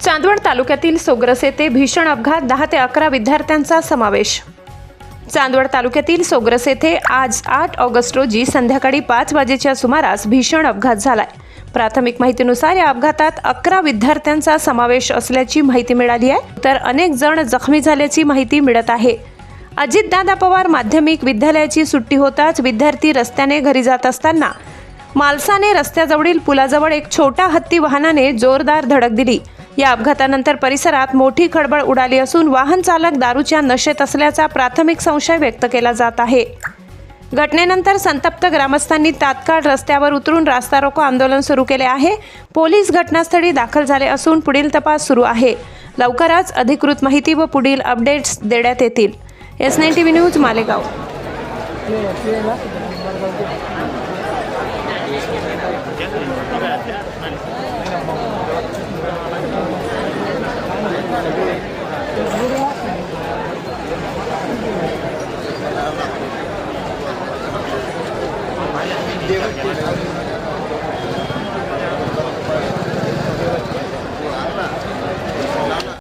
चांदवड तालुक्यातील सोग्रस येथे भीषण अपघात दहा ते अकरा विद्यार्थ्यांचा समावेश. चांदवड तालुक्यातील सोग्रस येथे आज आठ ऑगस्ट रोजी संध्याकाळी पाच वाजेच्या सुमारास भीषण अपघात झालाय. प्राथमिक माहितीनुसार या अपघातात अकरा विद्यार्थ्यांचा समावेश असल्याची माहिती मिळाली आहे. तर अनेक जण जखमी झाल्याची माहिती मिळत आहे. अजितदादा पवार माध्यमिक विद्यालयाची सुट्टी होताच विद्यार्थी रस्त्याने घरी जात असताना मालसाने रस्त्याजवळील पुलाजवळ एक छोटा हत्ती वाहनाने जोरदार धडक दिली. या अपघातानंतर परिसरात मोठी खळबळ उडाली असून वाहन चालक दारूच्या नशेत असल्याचा प्राथमिक संशय व्यक्त केला जात आहे. घटनेनंतर संतप्त ग्रामस्थांनी तात्काळ रस्त्यावर उतरून रास्ता रोको आंदोलन सुरू केले आहे. पोलीस घटनास्थळी दाखल झाले असून पुढील तपास सुरू आहे. लवकरच अधिकृत माहिती व पुढील अपडेट्स देण्यात येतील. S nine T V news Malegaon.